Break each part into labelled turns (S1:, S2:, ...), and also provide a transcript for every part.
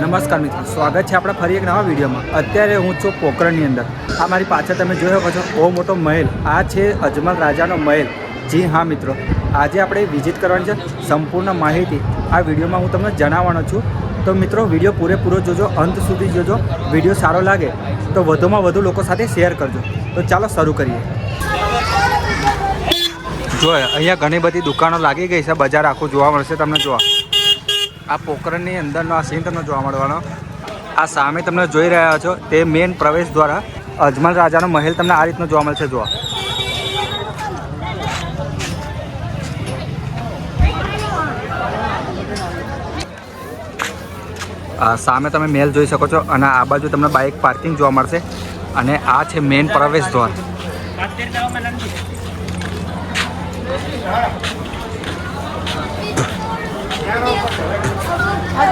S1: નમસ્કાર મિત્રો, સ્વાગત છે આપણા ફરી એક નવા વિડીયોમાં. અત્યારે હું છું પોકરણની અંદર. આ મારી પાછળ તમે જોઈ શકો છો, બહુ મોટો મહેલ. આ છે અજમલ રાજાનો મહેલ. જી હા મિત્રો, આજે આપણે વિઝિટ કરવાની છે સંપૂર્ણ માહિતી. આ વિડીયોમાં હું તમને જણાવવાનો છું. તો મિત્રો, વીડિયો પૂરેપૂરો જોજો, અંત સુધી જોજો. વીડિયો સારો લાગે તો વધુમાં વધુ લોકો સાથે શેર કરજો. તો ચાલો શરૂ કરીએ. જો અહીંયા ઘણી બધી દુકાનો લાગી ગઈ છે, બજાર આખું જોવા મળશે તમને જોવા. આ પોખરણની અંદરનો આ સીન તમને જોવા મળવાનો. આ સામે તમને જોઈ રહ્યા છો, તે મેન પ્રવેશ દ્વારા અજમલ રાજાનો મહેલ તમને આ રીતનો જોવા મળશે જોવા સામે તમે મહેલ જોઈ શકો છો અને આ બાજુ તમને બાઇક પાર્કિંગ જોવા મળશે અને આ છે મેઇન પ્રવેશ દ્વાર. જો,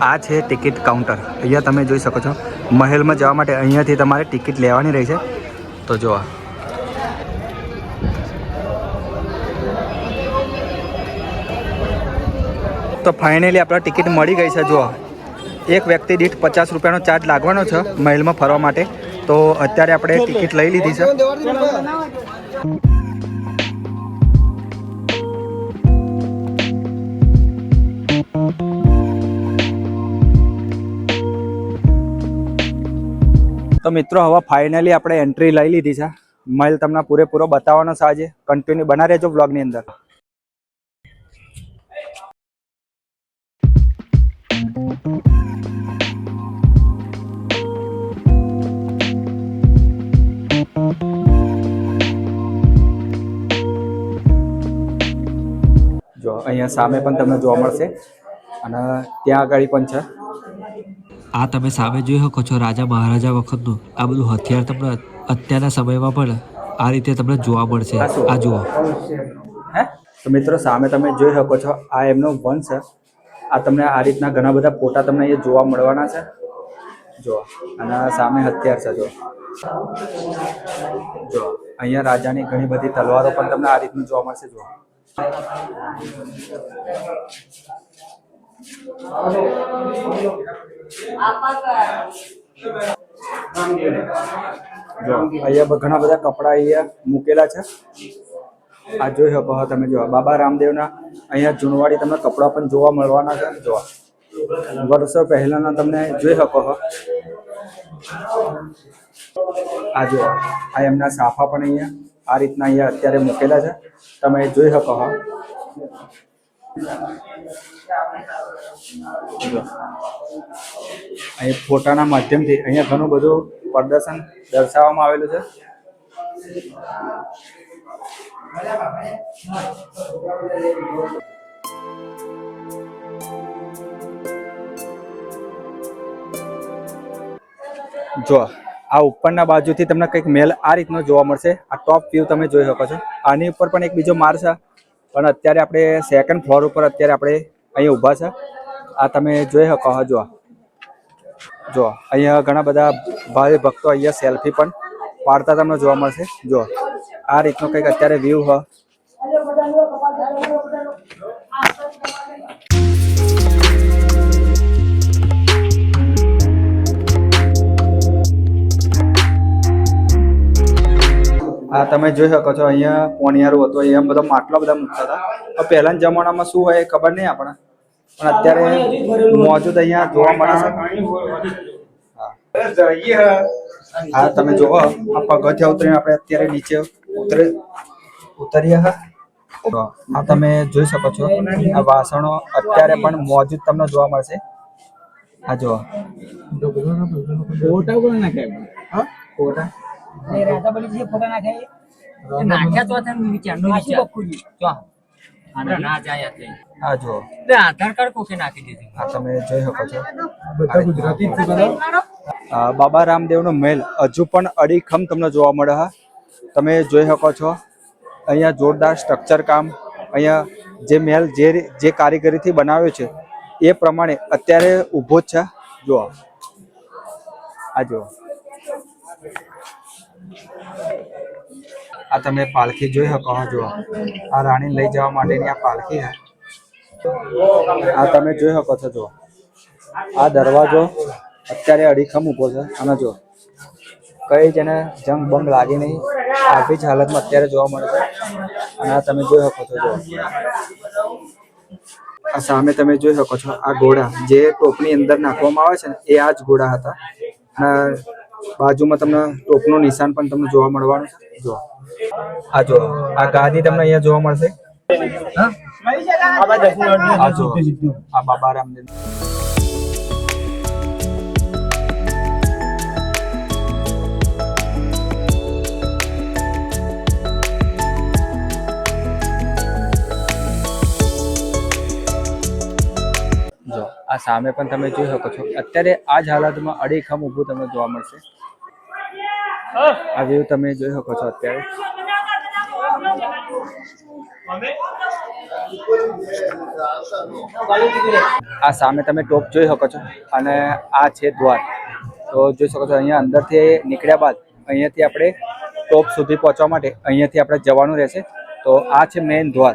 S1: આ છે ટિકિટ કાઉન્ટર. અહીંયા તમે જોઈ શકો છો, મહેલમાં જવા માટે અહીંયાથી તમારે ટિકિટ લેવાની રહી છે. તો જો તો ફાઇનલી આપણે ટિકિટ મળી ગઈ છે જો એક વ્યક્તિ દીઠ પચાસ રૂપિયાનો ચાર્જ લાગવાનો છે મહેલમાં ફરવા માટે. તો અત્યારે આપણે ટિકિટ લઈ લીધી છે. તો મિત્રો, હવે ફાઇનલી આપણે એન્ટ્રી લઈ લીધી છે. મહેલ તમને પૂરેપૂરો બતાવવાનો છે આજે. કન્ટિન્યુ બના રહેજો બ્લોગની અંદર. અહીંયા સામે પણ તમને જોવા મળશે. અને ત્યાં આગળ પણ છે.
S2: આ તમે સામે જોઈ શકો છો રાજા મહારાજા વખતનું. આ બધું હથિયાર તમને અત્યારના સમયમાં પણ આ રીતે તમને જોવા મળશે. આ જુઓ.
S1: હે? તો મિત્રો સામે તમે જોઈ શકો છો આ એમનો વન છે. આ તમને આ રીતના ઘણા બધા ફોટા તમને અહીંયા જોવા મળવાના છે. જો અને સામે હથિયાર છે જો જો અહીંયા રાજાની ઘણી બધી તલવારો પણ તમને આ રીતનું જોવા મળશે જો અહીંયા ઘણા બધા કપડા અહીંયા મૂકેલા છે. આ જોઈ શકો છો તમે જોવા બાબા રામદેવના અહીંયા જૂનવાડી તમને કપડા પણ જોવા મળવાના છે. જોવા વર્ષો પહેલાના તમને જોઈ શકો છો. આ જોવા આ એમના સાફા પણ અહીંયા આ રીતના અહીંયા અત્યારે મૂકેલા છે. તમે જોઈ શકો જો અહીં ફોટાના માધ્યમથી અહીંયા ઘણું બધું પ્રદર્શન દર્શાવવામાં આવેલું છે. જો આ ઉપરના બાજુથી તમને કંઈક મેલ આ રીતનો જોવા મળશે. આ ટોપ વ્યૂ તમે જોઈ શકો છો. આની ઉપર પણ એક બીજો માર છે. પણ અત્યારે આપણે સેકન્ડ ફ્લોર ઉપર અત્યારે આપણે અહીંયા ઊભા છે. આ તમે જોઈ શકો છો જો જો અહીંયા ઘણા બધા ભાઈ ભક્તો અહીંયા સેલ્ફી પણ પાડતા તમને જોવા મળશે. જો આ રીતનો કંઈક અત્યારે વ્યૂ હ. આ તમે જોઈ શકો છો અહીંયા પોણિયારું હતું અહીંયા બધા માટલા બધા મૂકતા હતા. પહેલાના જમાનામાં શું હોય એ ખબર નહીં આપણે પણ અત્યારે મોજૂદ અહીંયા જોવા મળે છે. હા. તમે જુઓ આ પગથિયા ઉતરીને આપણે અત્યારે નીચે ઉતરે ઉતરીએ હા. આ તમે જોઈ શકો છો આ વાસણો અત્યારે પણ મોજૂદ તમને જોવા મળશે. આ જુઓ.
S3: ફોટા કોણ નાખે
S1: હા? ફોટા?
S3: જે ફોટા એ. નાખ્યા તો નો વિચાર તો આના ના જાય એટલે.
S1: આ જુઓ
S3: એટલે આધાર કાર્ડ કોકે નાખી દીધું?
S1: આ તમે જોઈ શકો છો.
S3: બધા ગુજરાતી જ છે
S1: બાબા રામદેવનો મહેલ હજુ પણ અડીખમ તમને જોવા મળે હા. તમે જોઈ શકો છો. અહીંયા જોરદાર સ્ટ્રક્ચર કામ. અહીંયા જે મહેલ જે જે કારીગરીથી બનાવ્યો છે એ પ્રમાણે અત્યારે ઊભો જ છે. જુઓ. આ જુઓ. આ તમે પાલખી જોઈ શકો છો આ રાણી લઈ જવા માટેની આ પાલખી છે. આ તમે જોઈ શકો છો જો આ દરવાજો અત્યારે અડીખમ ઊભો છે, અને જો કઈ જ એને જંગ બંગ લાગી નહીં. આવી જ હાલતમાં અત્યારે જોવા મળે છે. અને આ તમે જોઈ શકો છો જો આ સામે તમે જોઈ શકો છો આ ઘોડા. જે ટોપની અંદર નાખવામાં આવે છે ને, એ આ જ ઘોડા હતા. અને બાજુમાં તમને ટોપનું નિશાન પણ તમને જોવા મળવાનું છે. જો. આ જો. આ ગાદી તમને અહીંયા જોવા મળશે. આ જો. આ બાબા રામદેવ આ સામે પણ તમે જોઈ શકો છો. અત્યારે આ જ હાલતમાં અડીખમ ઊભું તમને જોવા મળશે. આ વ્યૂ તમે જોઈ શકો છો અત્યારે. આ સામે તમે ટોપ જોઈ શકો છો અને આ છે દ્વાર. તો જોઈ શકો છો અહીંયા અંદરથી નીકળ્યા બાદ અહીંયાથી આપણે ટોપ સુધી પહોંચવા માટે અહીંયાથી આપણે જવાનું રહેશે. તો આ છે મેઇન દ્વાર.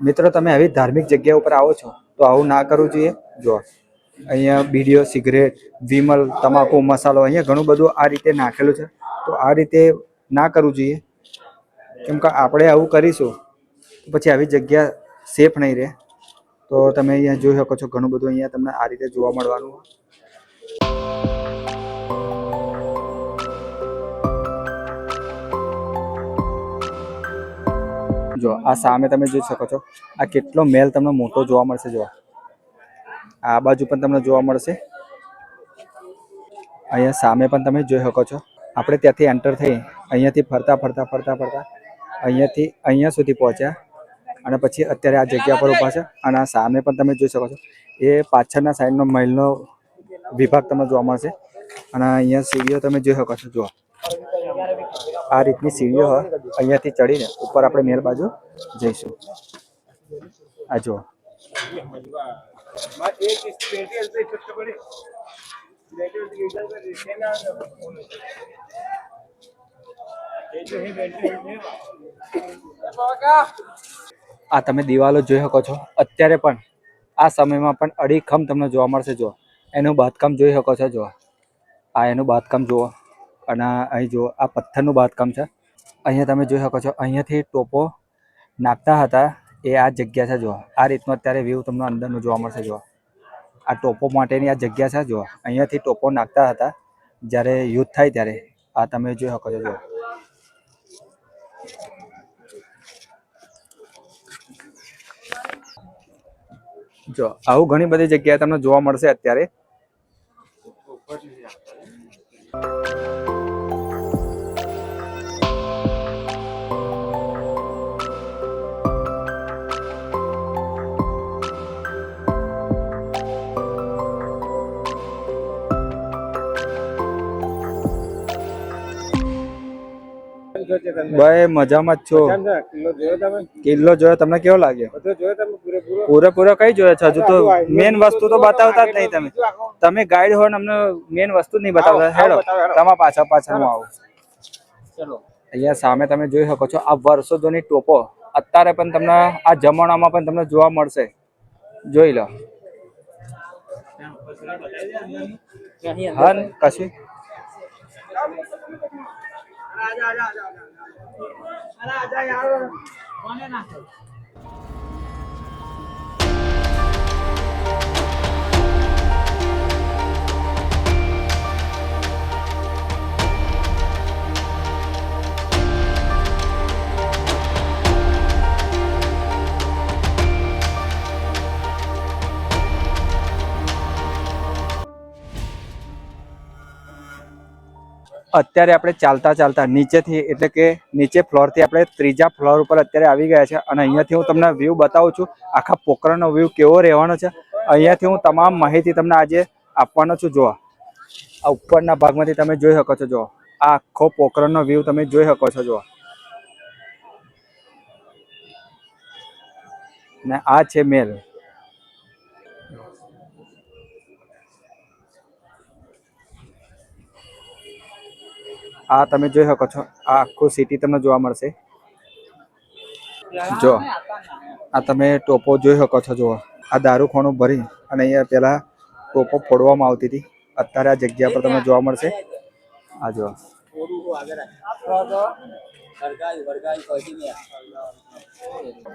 S1: મિત્રો, તમે આવી ધાર્મિક જગ્યા ઉપર આવો છો, તો આવું ના કરવું જોઈએ. જો, અહીંયા બીડીઓ સિગરેટ, વિમલ, તમાકુ, મસાલો, અહીંયા ઘણું બધું આ રીતે નાખેલું છે. તો આ રીતે ના કરવું જોઈએ. કેમ કે આપણે આવું કરીશું પછી આવી જગ્યા સેફ નહીં રહે. તો તમે અહીંયા જોઈ શકો છો, ઘણું બધું અહીંયા તમને આ રીતે જોવા મળવાનું. જો, આ સામે તમે જોઈ શકો છો, આ કેટલો મેલ તમને મોટો જોવા મળશે જો આ બાજુ પણ તમને જોવા મળશે. અહીંયા સામે પણ તમે જોઈ શકો છો. આપણે ત્યાંથી એન્ટર થઈ, અહીંયાથી ફરતા ફરતા ફરતા ફરતા, અહીંયાથી, અહીંયા સુધી પહોંચ્યા. અને પછી અત્યારે આ જગ્યા પર ઊભા છે. અને આ સામે પણ તમે જોઈ શકો છો. એ પાછળના સાઈડનો મહેલનો વિભાગ તમને જોવા મળશે. અને અહીંયા સીડીઓ તમે જોઈ શકો છો, જુઓ. આ રીતની સીડીઓ હોય અહીંયાથી ચડીને ઉપર આપણે મેલ બાજુ જઈશું. આ જુઓ. આ તમે દિવાલો જોઈ શકો છો. અત્યારે પણ આ સમયમાં પણ અડીખમ તમને જોવા મળશે જો એનું બાંધકામ જોઈ શકો છો જો આ એનું બાંધકામ જુઓ. અને અહીં જુઓ, આ પથ્થરનું બાંધકામ છે. અહીંયા તમે જોઈ શકો છો, અહીંયાથી ટોપો નાખતા હતા. એ આ જગ્યા છે જો આ રીતનો અત્યારે વ્યૂ તમને અંદરનું જોવા મળશે જો આ ટોપો માટેની આ જગ્યા છે જો અહીંયાથી ટોપો નાખતા હતા જ્યારે યુદ્ધ થાય ત્યારે. આ તમે જોઈ શકો છો જો જો આવું ઘણી બધી જગ્યાએ તમને જોવા મળશે અત્યારે. ભાઈ મજામાં જ છો. કિલ્લો જોયો તમને કેવો લાગ્યો? પૂરેપૂરો? કઈ જોયો છો? હજુ તો મેન વસ્તુ તો બતાવતા જ નહીં તમે. તમે ગાઈડ હો ને અમને મેન વસ્તુ નહીં બતાવતા. હેડો. તમારા પાછા પાછા હું આવું. અહીંયા સામે તમે જોઈ શકો છો આ વર્ષો જૂની ટોપો. અત્યારે પણ તમને આ જમાનામાં પણ તમને જોવા મળશે. જોઈ લો. હા ને કશી અત્યારે આપણે ચાલતા ચાલતા નીચેથી, એટલે કે નીચે ફ્લોરથી આપણે ત્રીજા ફ્લોર ઉપર અત્યારે આવી ગયા છે. અને અહીંયાથી હું તમને વ્યૂ બતાવું છું, આખા પોખરણનો વ્યૂ કેવો રહેવાનો છે. અહીંયાથી હું તમામ માહિતી તમને આજે આપવાનો છું. જોવા. આ ઉપરના ભાગમાંથી તમે જોઈ શકો છો જો આ આખો પોખરણનો વ્યૂ તમે જોઈ શકો છો જુઓ ને આ છે મેલ. આ તમે જોઈ શકો છો, આ આખું સિટી તમને જોવા મળશે. જો, આ તમે ટોપો જોઈ શકો છો, જુઓ. આ દારૂખોણું ભરી અને અહીંયા પહેલાં ટોપો ફોડવામાં આવતી હતી. અત્યારે આ જગ્યા પર તમને જોવા મળશે. આ જુઓ.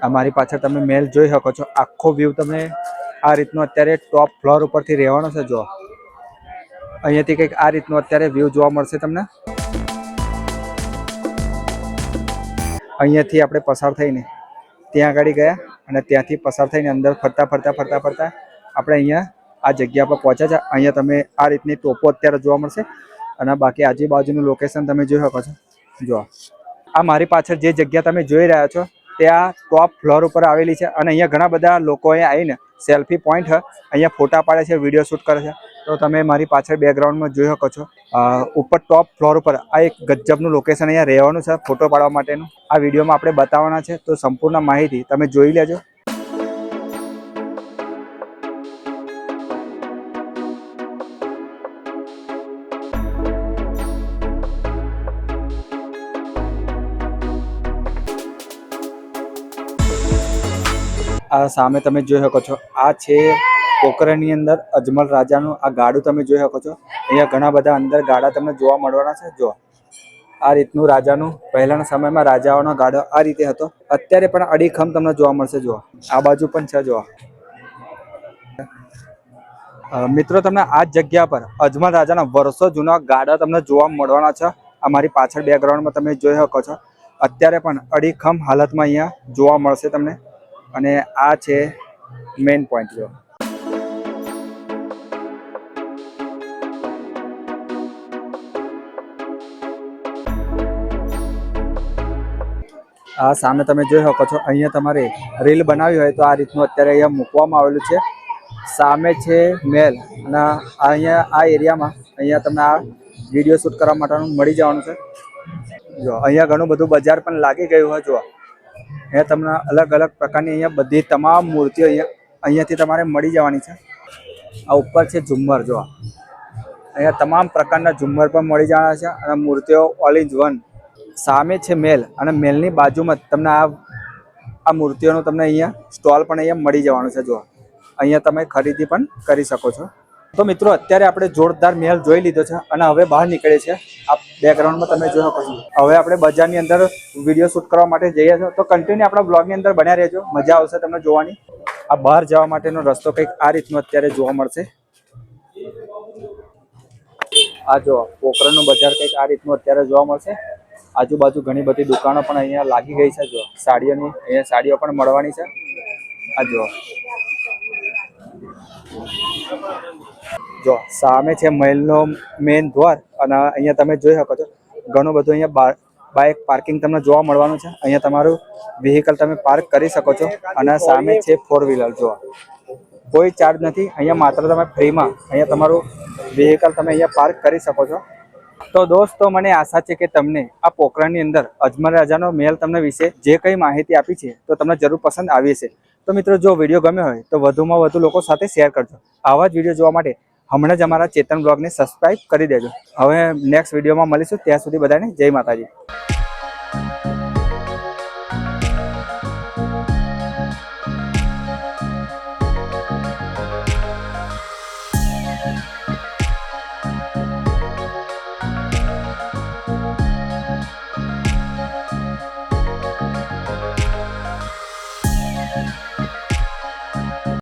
S1: આ મારી પાછળ તમે મેલ જોઈ શકો છો. આખો વ્યૂ તમે આ રીતનો અત્યારે ટોપ ફ્લોર ઉપરથી રહેવાનો છે જો અહીંયાથી કંઈક આ રીતનું અત્યારે વ્યૂ જોવા મળશે તમને. અહીંયાથી આપણે પસાર થઈને ત્યાં આગળ ગયા અને ત્યાંથી પસાર થઈને અંદર ફરતા ફરતા ફરતા ફરતા આપણે અહીંયા આ જગ્યા પર પહોંચ્યા છે. અહીંયા તમે આ રીતની ટોપો અત્યારે જોવા મળશે અને બાકી આજુબાજુનું લોકેશન તમે જોઈ શકો છો. જો આ મારી પાછળ જે જગ્યા તમે જોઈ રહ્યા છો તે આ ટોપ ફ્લોર ઉપર આવેલી છે અને અહીંયા ઘણા બધા લોકો અહીંયા આવીને સેલ્ફી પોઈન્ટ અહીંયા ફોટા પાડે છે વીડિયો શૂટ કરે છે. તો તમે મારી પાછળ બેકગ્રાઉન્ડમાં જોઈ શકો છો. ઉપર ટોપ ફ્લોર ઉપર આ એક ગજબનું લોકેશન અહીંયા રહેવાનું છે, ફોટો પાડવા માટેનું. આ વિડીયોમાં આપણે બતાવવાના છે, તો સંપૂર્ણ માહિતી તમે જોઈ લેજો. આ સામે તમે જોઈ શકો છો. આ છે પોખરણની અંદર અજમલ રાજાનું આ ગાડું તમે જોઈ શકો છો. અહીંયા ઘણા બધા અંદર ગાડા તમને જોવા મળવાના છે. જો આ રીતનું રાજાનું પહેલાના સમયમાં રાજાઓનો ગાડો આ રીતે હતો. અત્યારે પણ અડીખમ તમને જોવા મળશે. જો આ બાજુ પણ છે. જો મિત્રો, તમને આ જગ્યા પર અજમલ રાજાના વર્ષો જૂના ગાડા તમને જોવા મળવાના છે. અમારી પાછળ બેકગ્રાઉન્ડમાં તમે જોઈ શકો છો. અત્યારે પણ અડીખમ હાલતમાં અહીંયા જોવા મળશે તમને. અને આ છે મેઇન પોઈન્ટ જો. આ સામે તમે જોઈ શકો છો, અહીંયા તમારે રીલ બનાવી હોય તો આ રીતનું અત્યારે અહીંયા મૂકવામાં આવેલું છે. સામે છે મેલ, અને અહીંયા આ એરિયામાં અહીંયા તમને આ વીડિયો શૂટ કરવા માટેનું મળી જવાનું છે. જો, અહીંયા ઘણું બધું બજાર પણ લાગી ગયું હોય જો અહીંયા તમને અલગ અલગ પ્રકારની અહીંયા બધી તમામ મૂર્તિઓ અહીંયા અહીંયાથી તમારે મળી જવાની છે. આ ઉપર છે ઝુમ્મર જો અહીંયા તમામ પ્રકારના ઝુમ્મર પણ મળી જવાના છે અને મૂર્તિઓ ઓલ ઇન વન સામે છે મેલ અને મેલની બાજુમાં તમને આ આ મૂર્તિઓનું તમને અહીંયા સ્ટોલ પણ અહીંયા મળી જવાનું છે જો અહીંયા તમે ખરીદી પણ કરી શકો છો. તો મિત્રો, અત્યારે આપણે જોરદાર મહેલ જોઈ લીધો છે અને હવે બહાર નીકળે છે. આ બેકગ્રાઉન્ડમાં તમે જોઈ શકો છો. હવે આપણે બજારની અંદર વીડિયો શૂટ કરવા માટે જઈએ છીએ. તો કન્ટિન્યુ આપણા બ્લોગની અંદર બન્યા રહેજો. મજા આવશે તમને જોવાની. આ બહાર જવા માટેનો રસ્તો કંઈક આ રીતનો અત્યારે જોવા મળશે. આ જો, પોખરણનું બજાર કંઈક આ રીતનું અત્યારે જોવા મળશે. આજુબાજુ ઘણી બધી દુકાનો પણ અહીંયા લાગી ગઈ છે. જો, સાડીઓની, અહીંયા સાડીઓ પણ મળવાની છે. આ જો. જો, સામે છે મહેલનો મેઇન દ્વાર અને અહીંયા તમે જોઈ શકો છો, ઘણું બધું અહીંયા બાઇક પાર્કિંગ તમને જોવા મળવાનું છે. અહીંયા તમારું વ્હીકલ તમે પાર્ક કરી શકો છો અને સામે છે ફોર વ્હીલર જો કોઈ ચાર્જ નથી, અહીંયા માત્ર તમે ફ્રીમાં અહીંયા તમારું વ્હીકલ તમે અહીંયા પાર્ક કરી શકો છો. તો દોસ્તો, મને આશા છે કે તમને આ પોખરણની અંદર અજમલ રાજાનો મહેલ તમને વિશે જે કંઈ માહિતી આપી છે, તો તમને જરૂર પસંદ આવી હશે. તો મિત્રો, જો વીડિયો ગમ્યો હોય, તો વધુમાં વધુ લોકો સાથે શેર કરજો. આવા જ વીડિયો જોવા માટે હમણાં જ અમારા ચેતન બ્લોગને સબસ્ક્રાઈબ કરી દેજો. હવે નેક્સ્ટ વિડીયોમાં મળીશું. ત્યાં સુધી બધાને જય માતાજી.